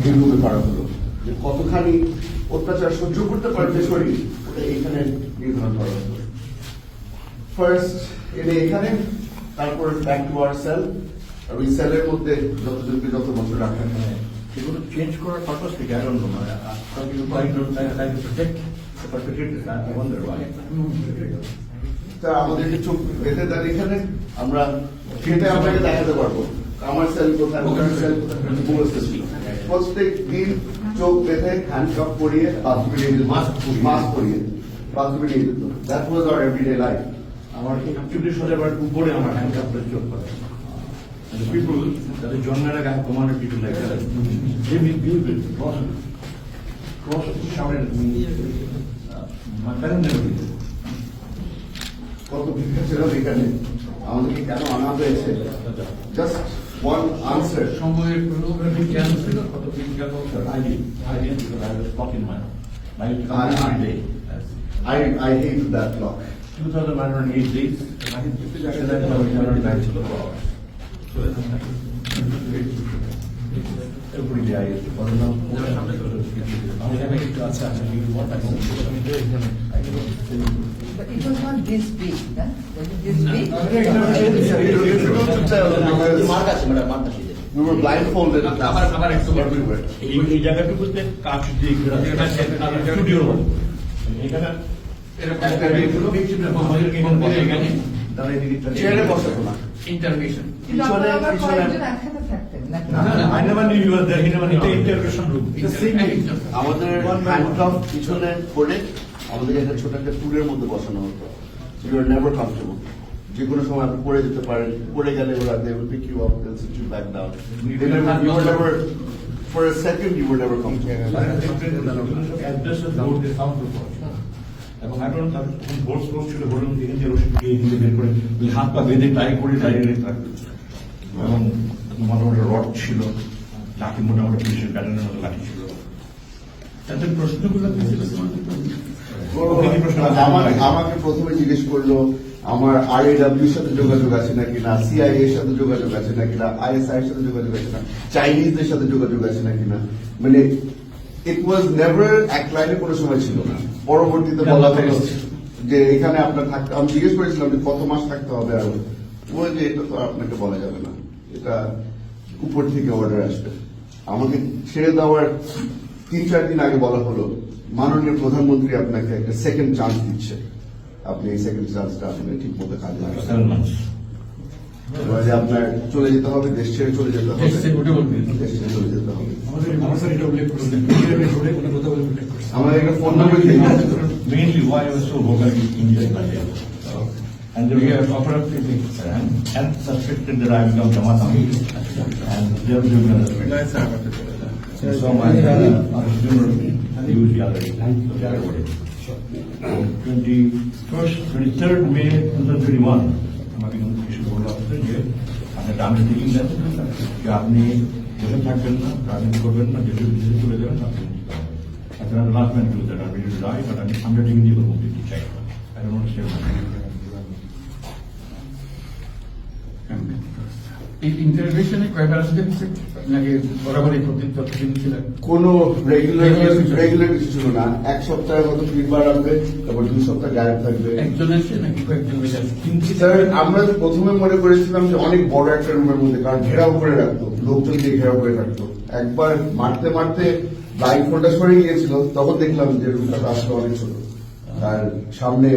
এইভাবে করা হলো যে কতখানি অত্যাচার সহ্য করতে পারবে শরীর ওটা এখানে নির্ধারণ করা হলো ফার্স্ট এনে এখানে তারপর ব্যাক টু আওয়ার সেল আর ওই সেলের মধ্যে যতজনকে যত বছর রাখা হয় সেগুলো চেঞ্জ করার পারপাস থেকে মানে, wonder why. তা আমাদেরকে চোখ বেঁধে দেন এখানে আমরা সেটা আপনাকে দেখাতে পারব। আমার সেল কোথায়? সেল কোথায়? ছিল। প্রত্যেক দিন চোখ বেঁধে হ্যান্ডকাপ পরিয়ে বাথরুমে নিয়ে যেত। মাস্ক পরিয়ে। বাথরুমে নিয়ে যেত that was our everyday life আমার চল্লিশ হাজার উপরে আমার হ্যান্ড কাপড়ের চোখ করে পিপুল তাদের জন্মের আগে আমি পিপুল লাইক যে বিল বিল ক্রস ক্রস সামনে প্যারেন্ট নেভার কত ভিক্ষা ছিল এখানে? আমাদেরকে কেন আনা হয়েছে? জাস্ট ওয়ান আনসার সময়ের কোনো বিজ্ঞান ছিল কত বিজ্ঞান ID ID because I was stuck in my I to come every day. I I hate that clock 2,908 days. I think 2,909 ছিল per hour. So, every day I used to follow now. আচ্ছা আচ্ছা you want I But it was not this big, huh? Was it this big? Mark আছে madam mark আছে We were blindfolded. everywhere. এই জায়গাটুকুতে দিয়ে ঘেরা। এখানে আমাদের মনে পিছনে করে একটা ছোট একটা টুরের মধ্যে বসানো হতো। ইউ আর নেভার কমফর্টেবল যে কোনো সময় আপনি পড়ে যেতে পারেন পড়ে গেলে ওরা they will pick you up they sit you back down you are never for a second you are never board দিয়ে sound proof করা ছিল। এবং এখন তখন বোর্ড স্কোর ছিল বলুন বের করে ওই হাত পা বেঁধে টাই করে এবং মোটামুটি রড ছিল লাঠি মোটামুটি পুলিশের প্যাটার্নের মতো লাঠি ছিল তাদের প্রশ্নগুলো আমাকে প্রথমে জিজ্ঞেস করল আমার এর সাথে যোগাযোগ আছে নাকি না? সিআইএ এর সাথে যোগাযোগ আছে নাকি না? আইএসআই এর সাথে যোগাযোগ আছে না? চাইনিজদের সাথে যোগাযোগ আছে নাকি না? মানে ইট ওয়াজ নেভার এক লাইনে কোনো সময় ছিল না। পরবর্তীতে বলা হলো যে এখানে আপনার থাকতে আমি জিজ্ঞেস করেছিলাম যে কত মাস থাকতে হবে আরও। ও যে এটা তো আপনাকে বলা যাবে না। এটা উপর থেকে অর্ডার আসবে। আমাকে ছেড়ে দেওয়ার তিন চার দিন আগে বলা হলো মাননীয় প্রধানমন্ত্রী আপনাকে একটা সেকেন্ড চান্স দিচ্ছে। আপনি এই সেক্রেটারি চার্জটা আসলে ঠিক মতো কাজে লাগাতে আপনার চলে যেতে হবে দেশ ছেড়ে চলে যেতে হবে দেশ ছেড়ে চলে যেতে হবে আমার একটা ফোন নাম্বার দিয়ে mainly why I was so vocal in India in Malaysia. And we have cooperated with them and suspected that I have become Jamatami. And they have given us respect. So my uh, humor usually already. So, 21st, 23rd May 2021 আমাকে কিন্তু কিছু বলল আপনাদের যে আপনি রাজনীতি নেন যে আপনি বসে থাকবেন না রাজনীতি করবেন না যেটুকু বিদেশে চলে যাবেন আপনি I cannot last man do that. I will die, but I'm, I'm not even able to do it. I don't want to say এই ইন্টারভিশনে কয়বার আসতে নাকি বরাবরই প্রতিদিন প্রতিদিন ছিলেন কোনো রেগুলার রেগুলার কিছু ছিল না। এক হয়তো তিনবার আসবে তারপর দুই সপ্তাহ গায়েব থাকবে। একজন আসছে নাকি কয়েকজন মিলে আসছে স্যার আমরা প্রথমে মনে করেছিলাম যে অনেক বড় একটা রুমের মধ্যে কারণ ঘেরাও করে রাখতো লোকজন দিয়ে ঘেরাও করে রাখতো। একবার মারতে মারতে লাইট ফোনটা সরে গিয়েছিল তখন দেখলাম যে রুমটা আসলে অনেক ছোট। আর সামনে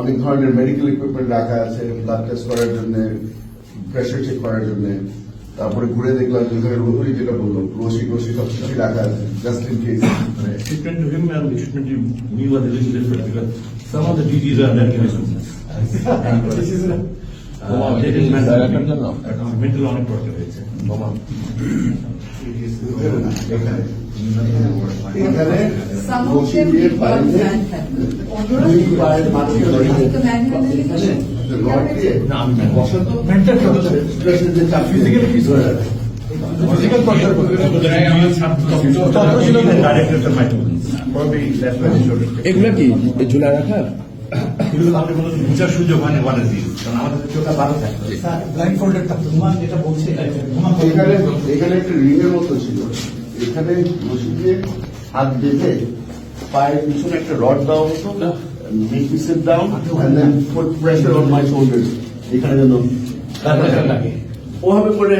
অনেক ধরনের মেডিকেল ইকুইপমেন্ট রাখা আছে ব্লাড টেস্ট করার জন্য প্রেশার চেক করার জন্য। তারপরে ঘুরে দেখলাম দুই ঘরের রোহরি যেটা বলল রোসি রোসি সব কিছু রাখা জাস্ট আর ট্রিটমেন্ট টু মি অনেক প্রবলেম হয়েছে বাবা এখানে দিয়ে. অন্যরা দুই পায়ের। রড দিয়ে। বসাতো চাপ ফিজিক্যাল কি. এগুলো ঝুলা রাখা? এগুলো আপনি কোনো বুঝার সুযোগ হয়নি ওয়ান ইজ কারণ আমাদের চোখটা ভালো থাকতো ব্লাইন্ড ফোল্ডেড থাকতো ঘুমান যেটা বলছে এখানে এখানে একটা রিং এর মতো ছিল। এখানে এখানে হাত বেঁধে পায়ের পিছনে একটা রড দেওয়া হতো অন মাই এখানে যেন ওভাবে করে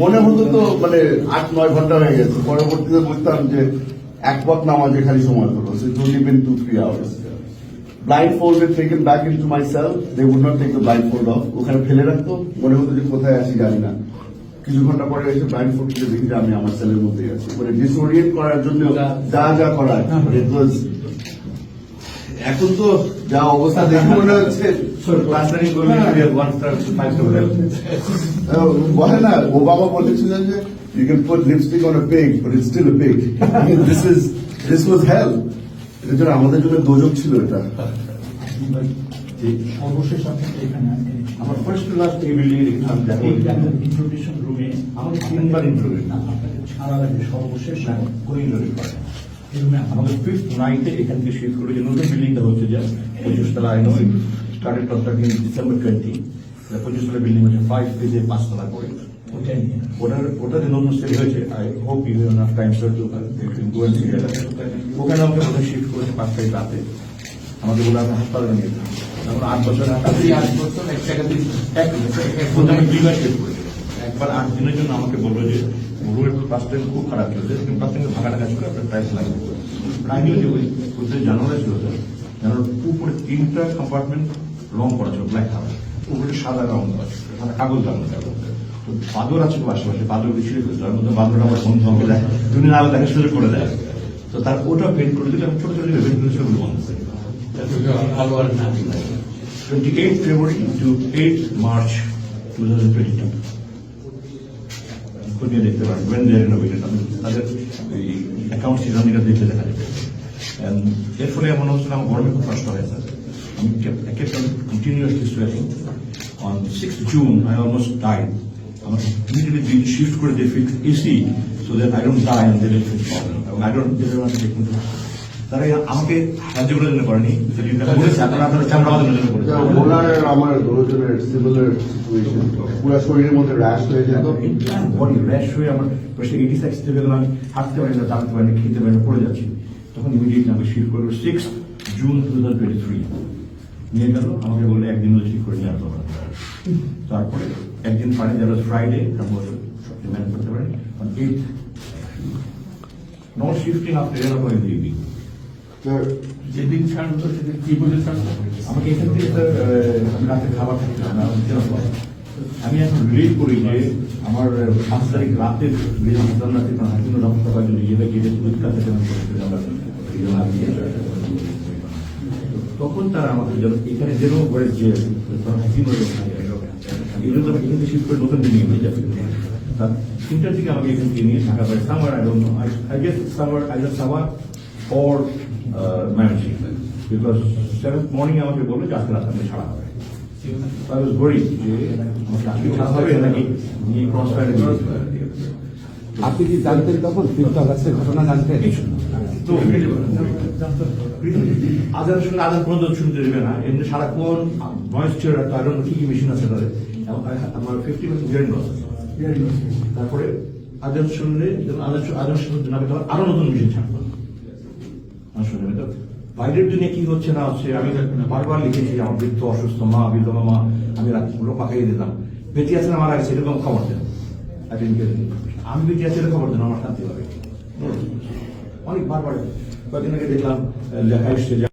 মনে হতো তো মানে আট নয় ঘণ্টা হয়ে গেছে। পরবর্তীতে বুঝতাম যে এক পথ নামাজে খালি সময় হলো so it only been two three hours blindfolded taken back into my cell they would not take the blindfold off ওখানে ফেলে রাখতো। মনে হতো যে কোথায় আছি জানি না। কিছু ঘণ্টা পরে এসে ব্লাইন্ডফোল্ড করে দেখি যে আমি আমার সেলের মধ্যেই আছি। মানে ডিসওরিয়েন্ট করার জন্য যা যা করার it was এখন তো যা অবস্থা দেখে মনে হচ্ছে আহ, বলে না ওবামা বলেছিলেন যে you can put lipstick on pig but it's still pig this is this was hell এটার আমাদের জন্য দোজক ছিল এটা। সর্বশেষ এখানে আমার ফার্স্ট ক্লাস এই বিল্ডিং এ আমি দেখো ইন্ট্রোডিউশন রুমে আমাকে তিনবার ইন্টারভিউ না আপনাকে ছাড়া লাগে সর্বশেষ করে। আমাদের ফিফথ নাইটে এখান থেকে শিফট করে যে নতুন বিল্ডিংটা হচ্ছে যে পঁচিশ তলা I know started construction December twenty পঁচিশ বিল্ডিং হচ্ছে ফাইভ পেজে পাঁচ করে। ওটার ওটা যে নতুন হয়েছে। I hope you enough time sir ওখানে আমাকে প্রথমে শিফট করেছে পাঁচটায় রাতে। আমাকে বলে হাসপাতালে নিয়ে একবার আট দিনের জন্য আমাকে বলল যে টাইম খুব খারাপ চলছে কিন্তু পাঁচ টাইম ছিল আপনার প্রাইস লাগবে। প্রাইমারি যে ওই জানালা ছিল স্যার জানালার উপরে তিনটা কম্পার্টমেন্ট রং করা ছিল ব্ল্যাক কালার উপরে সাদা রং দেওয়া ছিল, সাদা কাগজ লাগানো ছিল। তো বাদর আছে আশেপাশে, বাদর ছিঁড়ে ফেলছে তার মধ্যে বাদর আমার বন্ধু আমাকে দেয় দুদিন আলো দেখা সুযোগ করে দেয়। তো তার ওটা পেন্ট করে দিলে, আমি ছোট ছোট ভেন্ট ছিল বন্ধ করে ভালো আর না 28 February to 8 March 2022. খতিয়ে দেখতে পারেন when they are innovated তাদের এই অ্যাকাউন্ট সিজনটা দেখতে দেখা যাবে And এর ফলে মনে হচ্ছে আমার গরমে খুব কষ্ট হয়ে যায় আমি kept on continuously sweating on 6th June I almost died আমার immediately being shift করে দিয়ে fix AC so that I don't die and they will fix problem এবং I don't they তারা আমাকে সাহায্য করার জন্য করেনি। আপনারা করেছে ওনার আমার দুজনের সিমিলার সিচুয়েশন পুরো শরীরের মধ্যে র্যাশ হয়ে যেত বডি র্যাশ হয়ে আমার প্রেশার এইটি সিক্স থেকে গেলাম হাঁটতে পারি না দাঁড়াতে পারি না খেতে পারি না পড়ে যাচ্ছি। তখন ইমিডিয়েটলি শিফট করল six June two thousand twenty three নিয়ে গেল আমাকে বলল একদিন ঠিক করে নিয়ে তারপরে একদিন পারে যারা ফ্রাইডে তারপর ম্যানেজ করতে পারেন। Eight not shifting after eleven point evening যেদিন ছাড়লো সেদিন কি বলে ছাড়লো আমাকে এখান থেকে রাতে খাবার খাচ্ছি না আমি এখন রিলিভ করি যে আমার পাঁচ তারিখ রাতে রাতে কারণ হাকিম রক্ত পাওয়ার জন্য ইয়ে করেছিল আমরা এই জন্য তখন তারা আমাকে যেন এখানে যেন করে যে হাকিম এখান থেকে শিফট করে নতুন নিয়ে যাবে। তিনটার দিকে আমাকে এখান থেকে নিয়ে ঢাকা পাই summer I don't know I guess summer I summer or managing because seventh morning আমাকে বলল যে আজকে রাতে ছাড়া হবে। I was worried যে আমাকে আজকে ছাড়া হবে? নাকি নিয়ে ক্রস ফায়ারে আপনি কি জানতেন তখন? ফিফথ আগস্টের ঘটনা জানতেন? তো সঙ্গে আজান পর্যন্ত শুনতে দেবে না। এমনি সারাক্ষণ ভয়েস চেয়ার একটা আরও কি কি মেশিন আছে তাদের? আমার ফিফটি পার্সেন্ট হিয়ারিং লস আছে। তারপরে আজান শুনলে আজান শু- শুনতে না আরও নতুন মেশিন ছাড়বো তো বাইরের দুনিয়া কি হচ্ছে না হচ্ছে, আমি বারবার লিখেছি, আমার বৃদ্ধ অসুস্থ মা বিধবা মা আমি রাত্রিগুলো পাকাইয়ে দিতাম। বেঁচে আছে আমার আগে, সেরকম খবর দেন. আমি বেঁচে আছি খবর দেন, আমার শান্তি হবে। অনেক বারবার, কয়েকদিন আগে দেখলাম লেখা এসছে